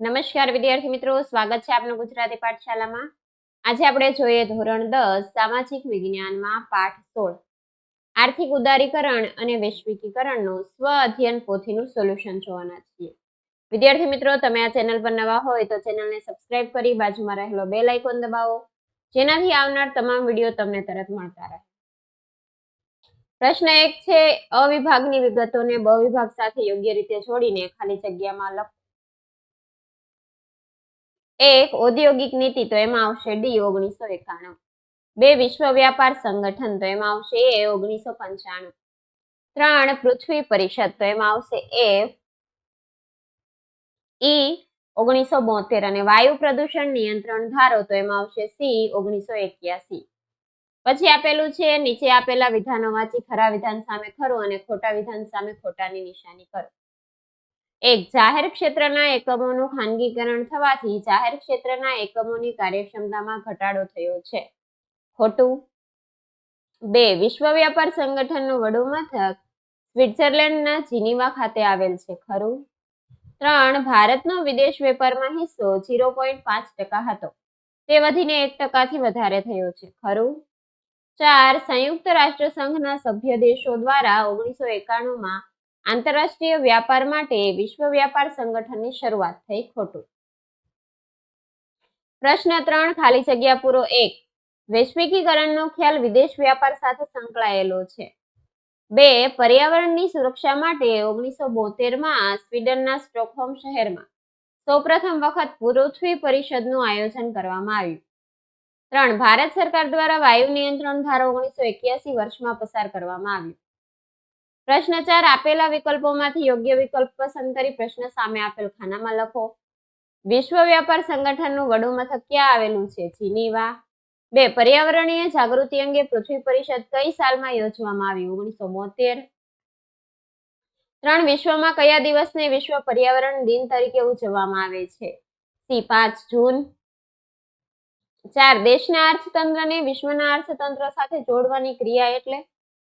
નમસ્કાર વિદ્યાર્થી મિત્રો, સ્વાગત છે આપનું ગુજરાતી પાઠશાલામાં આજે આપણે જોઈએ ધોરણ દસ, સામાજિક વિજ્ઞાનમાં પાઠ સોળ. આર્થિક ઉદારીકરણ અને વૈશ્વિકીકરણનું સ્વ અધ્યયન પોથીનું સોલ્યુશન જોવાના છીએ. વિદ્યાર્થી મિત્રો, તમે આ ચેનલ પર નવા હોય તો ચેનલને સબસ્ક્રાઇબ કરી બાજુમાં રહેલો બેલ આઇકોન દબાવો, જેનાથી આવનાર તમામ વીડિયો તમને તરત મળતા રહે. પ્રશ્ન એક છે, અવિભાગની વિગતોને બ વિભાગ સાથે યોગ્ય રીતે જોડીને ખાલી જગ્યામાં લખો. એક ઔદ્યોગિક નીતિ તો એમાં આવશે ડી ઓગણીસો એકાણું. બે વિશ્વ વ્યાપાર સંગઠન તો એમાં આવશે એ ઓગણીસો પંચાણું. ત્રણ પૃથ્વી પરિષદ તો એમાં આવશે એફ ઈ ઓગણીસો બોતેર અને વાયુ પ્રદૂષણ નિયંત્રણ ધારો તો એમાં આવશે સી ઓગણીસો એક્યાસી. પછી આપેલું છે નીચે આપેલા વિધાનો વાંચી ખરા વિધાન સામે ખરું અને ખોટા વિધાન સામે ખોટાની નિશાની કરો. એક જાહેર ક્ષેત્રના એકમોનું ખાનગીકરણ થવાથી જાહેર ક્ષેત્રના એકમોની કાર્યક્ષમતામાં ઘટાડો થયો છે. ખોટું? બે, વિશ્વ વ્યાપાર સંગઠનનું વડુ મથક સ્વિટ્ઝરલેન્ડના જીનીવા ખાતે આવેલ છે. ખરું? ત્રણ, ભારતનો વિદેશ વેપારમાં હિસ્સો ઝીરો પોઈન્ટ પાંચ ટકા હતો. તે વધીને એક ટકાથી વધારે થયો છે. ખરું? ચાર, સંયુક્ત રાષ્ટ્ર સંઘના સભ્ય દેશો દ્વારા ઓગણીસો એકાણુંમાં આંતરરાષ્ટ્રીય વ્યાપાર માટે વિશ્વ વ્યાપાર સંગઠનની શરૂઆત થઈ ખોટું. પ્રશ્ન ત્રણ, ખાલી જગ્યા પૂરો એક. વૈશ્વિકીકરણનો ખ્યાલ વિદેશ વ્યાપાર સાથે સંકળાયેલો છે. બે, પર્યાવરણની સુરક્ષા માટે ઓગણીસો બોતેરમાં સ્વીડનના સ્ટોકહોમ શહેરમાં સૌપ્રથમ વખત પૃથ્વી પરિષદનું આયોજન કરવામાં આવ્યું. ત્રણ, ભારત સરકાર દ્વારા વાયુ નિયંત્રણ ધારો ઓગણીસો એક્યાસી વર્ષમાં પસાર કરવામાં આવ્યો. પ્રશ્ન ચાર આપેલા વિકલ્પોમાંથી યોગ્ય વિકલ્પ પસંદ કરી પ્રશ્ન સામે આપેલ ખાનામાં લખો. વિશ્વ વ્યાપાર સંગઠનનું વડું મથક ક્યાં આવેલું છે? જીનીવા. બે, પર્યાવરણીય જાગૃતિ અંગે પૃથ્વી પરિષદ કઈ સાલમાં યોજવામાં આવી? ઓગણીસો બોતેર. ત્રણ, વિશ્વમાં કયા દિવસને વિશ્વ પર્યાવરણ દિન તરીકે ઉજવવામાં આવે છે? સી, પાંચ, જૂન. ચાર, દેશના અર્થતંત્રને વિશ્વના અર્થતંત્ર સાથે જોડવાની ક્રિયા એટલે?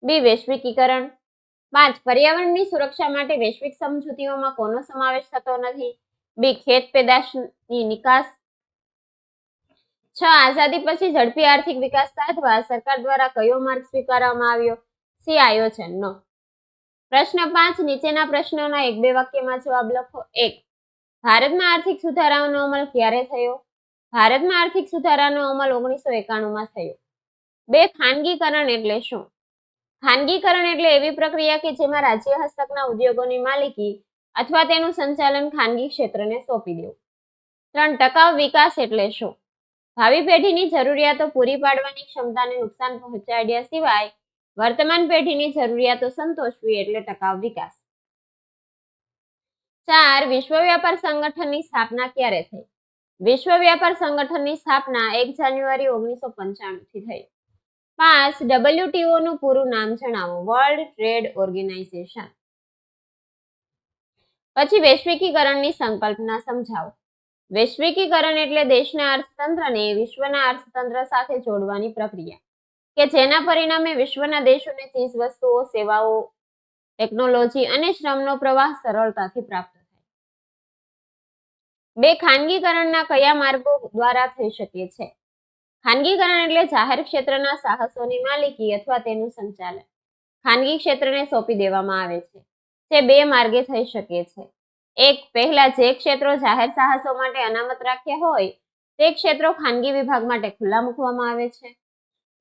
બી, વૈશ્વિકીકરણ. પાંચ, પર્યાવરણની સુરક્ષા માટે વૈશ્વિક સમજૂતીઓમાં કોનો સમાવેશ થતો નથી? બે, ખેત પેદાશની નિકાસ. છ, આઝાદી પછી ઝડપી આર્થિક વિકાસ સાધવા સરકાર દ્વારા કયો માર્ગ સ્વીકારવામાં આવ્યો? સી, આયોજનનો. પ્રશ્ન પાંચ, નીચેના પ્રશ્નોના એક બે વાક્યમાં જવાબ લખો. એક, ભારતમાં આર્થિક સુધારાઓનો અમલ ક્યારે થયો? ભારતમાં આર્થિક સુધારાનો અમલ ઓગણીસો એકાણુંમાં થયો. બે, ખાનગીકરણ એટલે શું? ખાનગીકરણ એટલે એવી પ્રક્રિયા કે જેમાં રાજ્ય હસ્તકના ઉદ્યોગોની માલિકી અથવા તેનું સંચાલન ખાનગી ક્ષેત્રને સોંપી દેવું. ત્રણ, ટકાઉ વિકાસ એટલે શું? ભાવિ પેઢીની જરૂરિયાતો પૂરી પાડવાની ક્ષમતાને નુકસાન પહોંચાડ્યા સિવાય વર્તમાન પેઢીની જરૂરિયાતો સંતોષવી એટલે ટકાઉ વિકાસ. ચાર, વિશ્વ વ્યાપાર સંગઠનની સ્થાપના ક્યારે થઈ? વિશ્વ વ્યાપાર સંગઠનની સ્થાપના એક જાન્યુઆરી ઓગણીસો પંચાણું થી થઈ. પાંચ ડબલ્યુટીઓ નું પૂરું નામ જણાવો. વર્લ્ડ ટ્રેડ ઓર્ગેનાઇઝેશન પછી વૈશ્વિકીકરણની સંકલ્પના સમજાવો. વૈશ્વિકીકરણ એટલે દેશના અર્થતંત્રને વિશ્વના અર્થતંત્ર સાથે જોડવાની પ્રક્રિયા, કે જેના પરિણામે વિશ્વના દેશોને ચીજ વસ્તુઓ સેવાઓ, ટેકનોલોજી અને શ્રમનો પ્રવાહ સરળતાથી પ્રાપ્ત થાય. બે ખાનગીકરણના કયા માર્ગો દ્વારા થઈ શકે છે? ખાનગીકરણ એટલે જાહેર ક્ષેત્રના સાહસોની માલિકી અથવા તેનું સંચાલન. ખાનગી ક્ષેત્રને સોંપી દેવામાં આવે છે તે બે માર્ગે થઈ શકે છે. એક, પહેલા જે ક્ષેત્રો જાહેર સાહસો માટે અનામત રાખ્યા હોય, તે ક્ષેત્રો ખાનગી વિભાગ માટે ખુલ્લા મૂકવામાં આવે છે.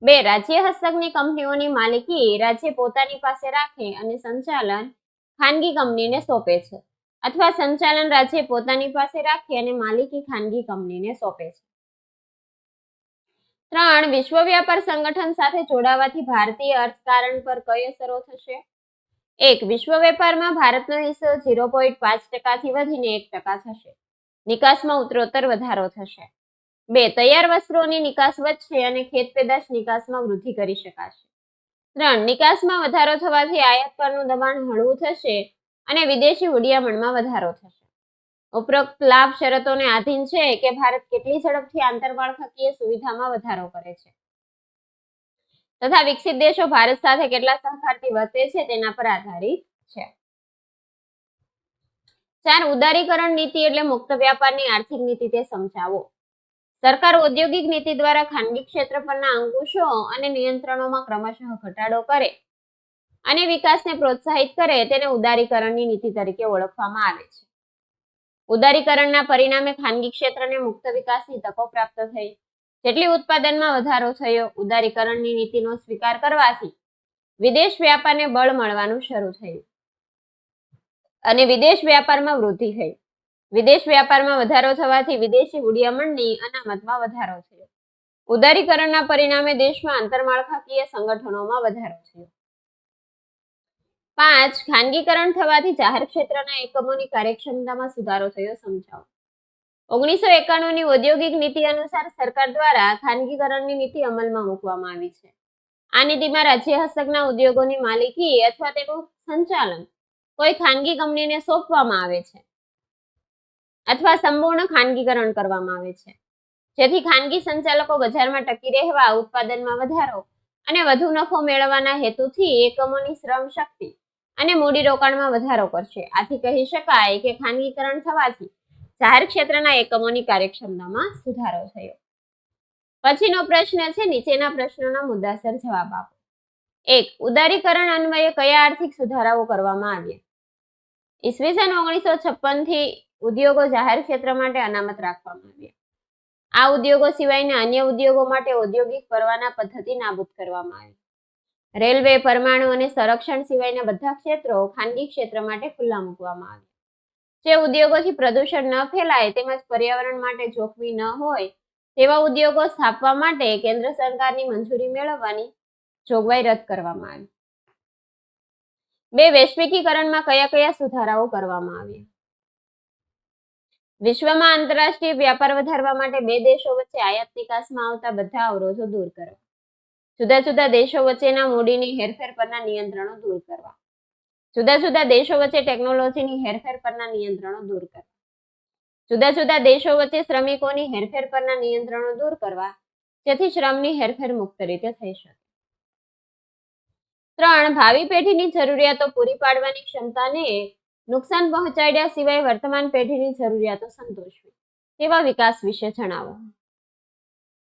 બે, રાજ્ય હસ્તકની કંપનીઓની માલિકી રાજ્ય પોતાની પાસે રાખે અને સંચાલન ખાનગી કંપનીને સોંપે છે, અથવા સંચાલન રાજ્ય પોતાની પાસે રાખે અને માલિકી ખાનગી કંપનીને સોંપે છે. ત્રણ વિશ્વ વ્યાપાર સંગઠન સાથે જોડાવાથી ભારતીય અર્થકારણ પર કઈ અસરો થશે? એક વિશ્વ વેપારમાં ભારતનો હિસ્સો ઝીરો પોઈન્ટ પાંચ ટકાથી વધીને એક ટકા થશે. નિકાસમાં ઉત્તરોત્તર વધારો થશે. બે, તૈયાર વસ્ત્રોની નિકાસ વધશે અને ખેત પેદાશ નિકાસમાં વૃદ્ધિ કરી શકાશે. ત્રણ, નિકાસમાં વધારો થવાથી આયાત પરનું દબાણ હળવું થશે અને વિદેશી હુડિયામણમાં વધારો થશે. ઉપરોક્ત લાભ શરતોને આધીન છે કે ભારત કેટલી ઝડપથી આંતરમાળખાકીય સુવિધામાં વધારો કરે છે. તથા વિકસિત દેશો ભારત સાથે કેટલા સહકારથી વર્તે છે તેના પર આધારિત છે. ચાર, ઉદારીકરણ નીતિ એટલે મુક્ત વ્યાપારની આર્થિક નીતિ તે સમજાવો. સરકાર ઔદ્યોગિક નીતિ દ્વારા ખાનગી ક્ષેત્ર પરના અંકુશો અને નિયંત્રણોમાં ક્રમશઃ ઘટાડો કરે અને વિકાસને પ્રોત્સાહિત કરે તેને ઉદારીકરણની નીતિ તરીકે ઓળખવામાં આવે છે. ઉદારીકરણના પરિણામે ખાનગી ક્ષેત્રને મુક્ત વિકાસની તકો પ્રાપ્ત થઈ. જેટલી ઉત્પાદનમાં વધારો થયો, ઉદારીકરણની નીતિનો સ્વીકાર કરવાથી વિદેશ વ્યાપારને બળ મળવાનું શરૂ થયું. અને વિદેશ વ્યાપારમાં વૃદ્ધિ થઈ. વિદેશ વ્યાપારમાં વધારો થવાથી વિદેશી હુંડિયામણની અનામતમાં વધારો થયો. ઉદારીકરણના પરિણામે દેશમાં આંતરમાળખાકીય સંગઠનોમાં વધારો થયો. પાંચ, ખાનગીકરણ થવાથી જાહેર ક્ષેત્રના એકમોની કાર્યક્ષમતામાં સુધારો થયો, સમજાવો. ઓગણીસો એકાણું ની ઔદ્યોગિક નીતિ અનુસાર સરકાર દ્વારા ખાનગીકરણની નીતિ અમલમાં મૂકવામાં આવી છે. આ નીતિમાં રાજ્ય હસ્તકના ઉદ્યોગોની માલિકી અથવા તેનું સંચાલન કોઈ ખાનગી કંપનીને સોંપવામાં આવે છે અથવા સંપૂર્ણ ખાનગીકરણ કરવામાં આવે છે. જેથી ખાનગી સંચાલકો બજારમાં ટકી રહેવા, ઉત્પાદનમાં વધારો અને વધુ નફો મેળવવાના હેતુથી એકમોની શ્રમ શક્તિ અને મૂડીરોકાણમાં વધારો કરશે. આથી કહી શકાય કે ખાનગીકરણ થવાથી જાહેર ક્ષેત્રના એકમોની કાર્યક્ષમતામાં સુધારો થયો. પછીનો પ્રશ્ન છે, નીચેના પ્રશ્નોના મુદ્દાસર જવાબ આપો. એક, ઉદારીકરણ અન્વયે કયા આર્થિક સુધારાઓ કરવામાં આવ્યા? ઈસવીસન ઓગણીસો છપ્પનથી ઉદ્યોગો જાહેર ક્ષેત્ર માટે અનામત રાખવામાં આવ્યા. આ ઉદ્યોગો સિવાયના અન્ય ઉદ્યોગો માટે ઔદ્યોગિક પરવાના પદ્ધતિ નાબૂદ કરવામાં આવી. રેલવે પરમાણુ અને સંરક્ષણ સિવાયના બધા ક્ષેત્રો ખાનગી ક્ષેત્ર માટે ખુલ્લા મૂકવામાં આવ્યા. જે ઉદ્યોગોથી પ્રદૂષણ ન ફેલાય તેમજ પર્યાવરણ માટે જોખમી ન હોય તેવા ઉદ્યોગો સ્થાપવા માટે કેન્દ્ર સરકારની મંજૂરી મેળવવાની જોગવાઈ રદ કરવામાં આવી. બે વૈશ્વિકીકરણમાં કયા કયા સુધારાઓ કરવામાં આવ્યા? વિશ્વમાં આંતરરાષ્ટ્રીય વ્યાપાર વધારવા માટે બે દેશો વચ્ચે આયાત નિકાસમાં આવતા બધા અવરોધો દૂર કરવા જુદા જુદા દેશો વચ્ચેના મૂડીની હેરફેર પરના નિયંત્રણો દૂર કરવા. જુદા જુદા દેશો વચ્ચે ટેકનોલોજીની હેરફેર પરના નિયંત્રણો દૂર કરવા. જુદા જુદા દેશો વચ્ચે શ્રમિકોની હેરફેર પરના નિયંત્રણો દૂર કરવા, જેથી શ્રમની હેરફેર મુક્ત રીતે થઈ શકે. ત્રણ, ભાવિ પેઢીની જરૂરિયાતો પૂરી પાડવાની ક્ષમતાને નુકસાન પહોંચાડ્યા સિવાય વર્તમાન પેઢીની જરૂરિયાતો સંતોષવી. તેવા વિકાસ વિશે જણાવો.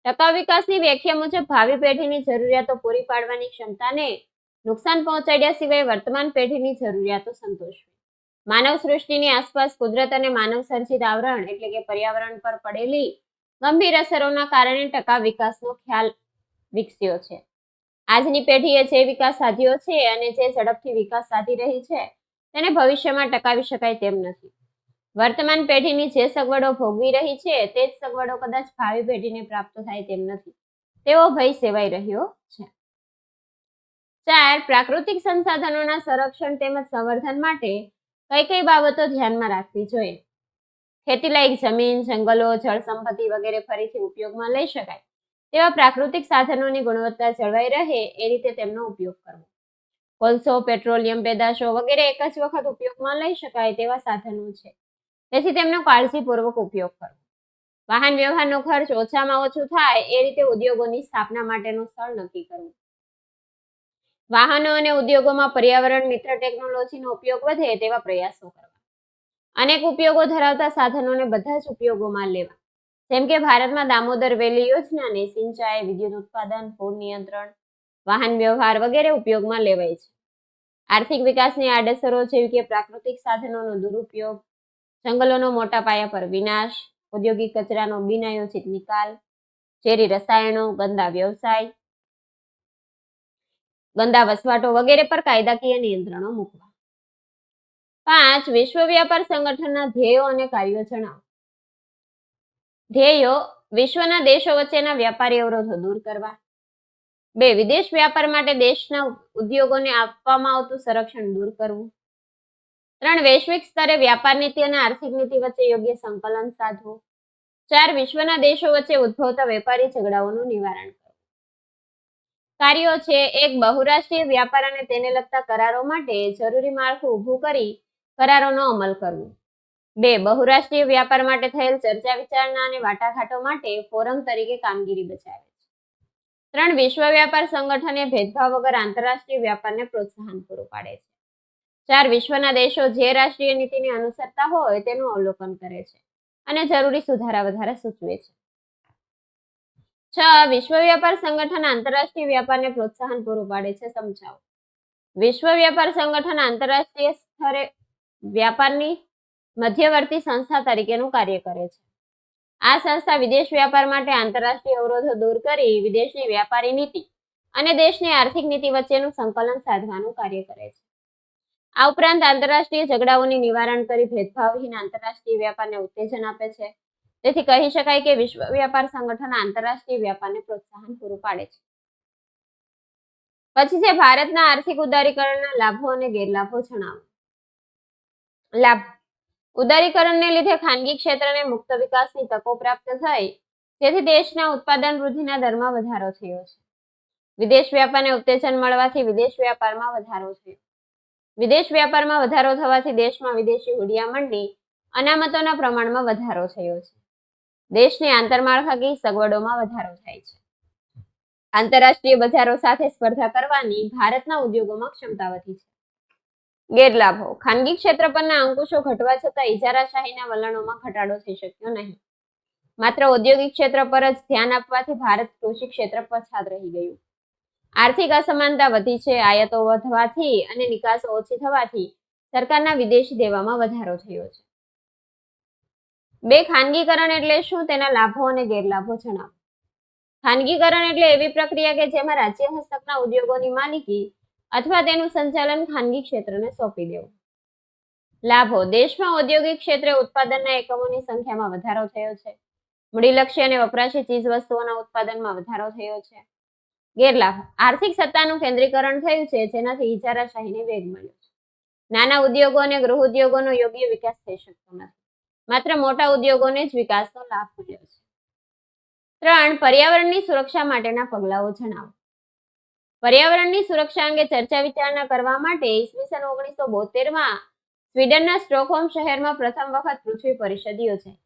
ટકાઉ વિકાસની વ્યાખ્યા મુજબ ભાવિ પેઢીની જરૂરિયાતો પૂરી પાડવાની ક્ષમતાને નુકસાન પહોંચાડ્યા સિવાય વર્તમાન પેઢીની જરૂરિયાતો સંતોષવી. માનવ સૃષ્ટિની આસપાસ કુદરત અને માનવ સર્જિત આવરણ એટલે કે પર્યાવરણ પર પડેલી ગંભીર અસરોના કારણે ટકાઉ વિકાસનો ખ્યાલ વિકસ્યો છે. આજની પેઢીએ જે વિકાસ સાધ્યો છે અને જે ઝડપથી વિકાસ સાધી રહી છે, તેને ભવિષ્યમાં ટકાવી શકાય તેમ નથી. વર્તમાન પેઢીની જે સગવડો ભોગવી રહી છે, તે જ સગવડો કદાચ ભાવિ પેઢીને પ્રાપ્ત થાય તેમ નથી. તેવો ભય સેવાઈ રહ્યો છે. ચાર, પ્રાકૃતિક સંસાધનોના સંરક્ષણ તેમજ સંવર્ધન માટે કઈ કઈ બાબતો ધ્યાનમાં રાખવી જોઈએ? ખેતીલાયક જમીન, જંગલો, જળ સંપત્તિ વગેરે ફરીથી ઉપયોગમાં લઈ શકાય. તેવા પ્રાકૃતિક સાધનોની ગુણવત્તા જળવાઈ રહે એ રીતે તેમનો ઉપયોગ કરવો. કોલસો, પેટ્રોલિયમ, પેદાશો વગેરે એક જ વખત ઉપયોગમાં લઈ શકાય તેવા સાધનો છે. તેથી તેમનો કાળજીપૂર્વક ઉપયોગ કરવો. વાહન વ્યવહારનો ખર્ચ ઓછામાં ઓછો થાય એ રીતે ઉદ્યોગોની સ્થાપના માટેનું સ્થળ નક્કી કરવું. વાહનો અને ઉદ્યોગોમાં પર્યાવરણ, મિત્ર ટેકનોલોજીનો ઉપયોગ વધે તેવા પ્રયાસો કરવા. અનેક ઉપયોગો ધરાવતા સાધનોને બધા જ ઉપયોગોમાં લેવા. જેમ કે ભારતમાં દામોદર વેલી યોજનાને સિંચાઈ, વિદ્યુત ઉત્પાદન, પૂર નિયંત્રણ વાહન વ્યવહાર વગેરે ઉપયોગમાં લેવાય છે. આર્થિક વિકાસની આડઅસરો જેવી કે પ્રાકૃતિક સાધનોનો દુરુપયોગ જંગલોનો મોટા પાયા પર વિનાશ, ઔદ્યોગિક કચરાનો બિનાયોજિત નિકાલ, ઝેરી રસાયણો, ગંદા વ્યવસાય, ગંદા વસવાટો વગેરે પર કાયદાકીય નિયંત્રણો મૂકવા. પાંચ, વિશ્વ વ્યાપાર સંગઠનના ધ્યેયો અને કાર્યો જણાવો. ધ્યેયો, વિશ્વના દેશો વચ્ચેના વ્યાપારી અવરોધો દૂર કરવા. બે, વિદેશ વ્યાપાર માટે દેશના ઉદ્યોગોને આપવામાં આવતું સંરક્ષણ દૂર કરવું. ત્રણ વૈશ્વિક સ્તરે વ્યાપાર નીતિ અને આર્થિક નીતિ વચ્ચે યોગ્ય સંકલન સાધવું. ચાર, વિશ્વના દેશો વચ્ચે ઉદ્ભવતા વેપારી ઝઘડાઓનું નિવારણ કરવું. કાર્યો છે એક, બહુરાષ્ટ્રીય વ્યાપાર અને તેને લગતા કરારો માટે જરૂરી માળખું ઊભું કરી કરારોનો અમલ કરવો. બે, બહુરાષ્ટ્રીય વ્યાપાર માટે થયેલ ચર્ચા વિચારણા અને વાટાઘાટો માટે ફોરમ તરીકે કામગીરી બચાવે છે. ત્રણ, વિશ્વ વ્યાપાર સંગઠને ભેદભાવ વગર આંતરરાષ્ટ્રીય વ્યાપારને પ્રોત્સાહન પૂરું પાડે છે. ચાર વિશ્વના દેશો જે રાષ્ટ્રીય નીતિને અનુસરતા હોય તેનું અવલોકન કરે છે અને જરૂરી સુધારા વધારા સૂચવે છે. છ, વિશ્વ વ્યાપાર સંગઠન આંતરરાષ્ટ્રીય વ્યાપારને પ્રોત્સાહન પૂરું પાડે છે, સમજાવો. વિશ્વ વ્યાપાર સંગઠન આંતરરાષ્ટ્રીય સ્તરે વ્યાપારની મધ્યવર્તી સંસ્થા તરીકેનું કાર્ય કરે છે. આ સંસ્થા વિદેશ વ્યાપાર માટે આંતરરાષ્ટ્રીય અવરોધો દૂર કરી વિદેશની વ્યાપારી નીતિ અને દેશની આર્થિક નીતિ વચ્ચેનું સંકલન સાધવાનું કાર્ય કરે છે. આ ઉપરાંત આંતરરાષ્ટ્રીય ઝઘડાઓની નિવારણ કરી ભેદભાવહીન આંતરરાષ્ટ્રીય વ્યાપારને ઉત્તેજન આપે છે. તેથી કહી શકાય કે વિશ્વ વ્યાપાર સંગઠન આંતરરાષ્ટ્રીય વ્યાપારને પ્રોત્સાહન પૂરું પાડે છે. પછી છે ભારતના આર્થિક ઉદારીકરણના લાભો અને ગેરલાભો જણાવો. લાભ. ઉદારીકરણને લીધે ખાનગી ક્ષેત્રને મુક્ત વિકાસની તકો પ્રાપ્ત થઈ. જેથી દેશના ઉત્પાદન વૃદ્ધિના દરમાં વધારો થયો છે. વિદેશ વ્યાપારને ઉત્તેજન મળવાથી વિદેશ વ્યાપારમાં વધારો થયો. વિદેશ વ્યાપારમાં વધારો થવાથી દેશમાં વિદેશી હુડિયામણની અનામતોના પ્રમાણમાં વધારો થયો છે. દેશની આંતરમાળખાકીય સગવડોમાં વધારો થાય છે. આંતરરાષ્ટ્રીય બજારો સાથે સ્પર્ધા કરવાની ભારતના ઉદ્યોગોમાં ક્ષમતા વધી છે. ગેરલાભો. ખાનગી ક્ષેત્ર પરના અંકુશો ઘટવા છતાં ઇજારાશાહીના વલણોમાં ઘટાડો થઈ શક્યો નહીં. માત્ર ઔદ્યોગિક ક્ષેત્ર પર જ ધ્યાન આપવાથી ભારત કૃષિ ક્ષેત્ર પછાત રહી ગયું. આર્થિક અસમાનતા વધી છે, આયાતો વધવાથી અને નિકાસ ઓછી થવાથી સરકારના વિદેશી દેવામાં વધારો થયો છે. બે ખાનગીકરણ એટલે શું? તેના લાભો અને ગેરલાભો જણાવો. ખાનગીકરણ એટલે એવી પ્રક્રિયા કે જેમાં રાજ્ય હસ્તકના ઉદ્યોગોની માલિકી અથવા તેનું સંચાલન ખાનગી ક્ષેત્રને સોંપી દેવું. લાભો. દેશમાં ઔદ્યોગિક ક્ષેત્રે ઉત્પાદનના એકમોની સંખ્યામાં વધારો થયો છે. મૂડીલક્ષી અને વપરાશી ચીજ વસ્તુઓના ઉત્પાદનમાં વધારો થયો છે. ગેરલાભ આર્થિક સત્તાનું કેન્દ્રીકરણ થયું છે, જેનાથી ઇજારાશાહીને વેગ મળ્યો છે. નાના ઉદ્યોગો અને ગૃહ ઉદ્યોગોનો યોગ્ય વિકાસ થઈ શકતો નથી. માત્ર મોટા ઉદ્યોગોને જ વિકાસનો લાભ મળ્યો છે. ત્રણ, પર્યાવરણની સુરક્ષા માટેના પગલાઓ જણાવો. પર્યાવરણની સુરક્ષા અંગે ચર્ચા વિચારણા કરવા માટે ઈસવીસન ઓગણીસો બોતેરમાં સ્વીડનના સ્ટોકહોમ શહેરમાં પ્રથમ વખત પૃથ્વી પરિષદ યોજાઈ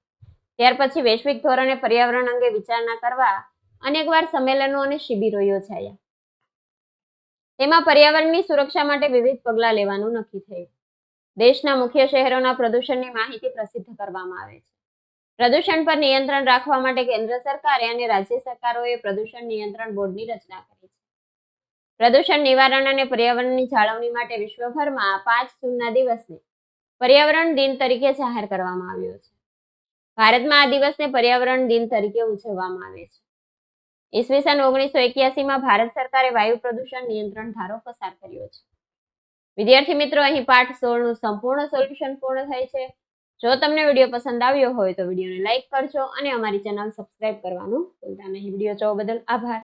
ત્યાર પછી વૈશ્વિક ધોરણે પર્યાવરણ અંગે વિચારણા કરવા અનેકવાર સંમેલનો અને શિબિરો યોજાયા. તેમાં પર્યાવરણની સુરક્ષા માટે વિવિધ પગલાં લેવાનું નક્કી થયું. દેશના મુખ્ય શહેરોના પ્રદૂષણની માહિતી પ્રસિદ્ધ કરવામાં આવે છે. પ્રદૂષણ પર નિયંત્રણ રાખવા માટે કેન્દ્ર સરકારે અને રાજ્ય સરકારોએ પ્રદૂષણ નિયંત્રણ બોર્ડની રચના કરી છે. પ્રદૂષણ નિવારણ અને પર્યાવરણની જાળવણી માટે વિશ્વભરમાં પાંચ જૂનના દિવસને પર્યાવરણ દિન તરીકે જાહેર કરવામાં આવ્યો છે. ભારતમાં આ દિવસને પર્યાવરણ દિન તરીકે ઉજવવામાં આવે છે. ઈસવીસન ઓગણીસો એક્યાસીમાં ભારત સરકારે વાયુ પ્રદૂષણ નિયંત્રણ ધારો પસાર કર્યો છે. વિદ્યાર્થી મિત્રો, અહીં પાઠ સોળનું સંપૂર્ણ સોલ્યુશન પૂર્ણ થાય છે. જો તમને વીડિયો પસંદ આવ્યો હોય તો વિડીયોને લાઇક કરજો અને અમારી ચેનલ સબસ્ક્રાઇબ કરવાનું ભૂલતા નહીં. વીડિયો જોવા બદલ આભાર.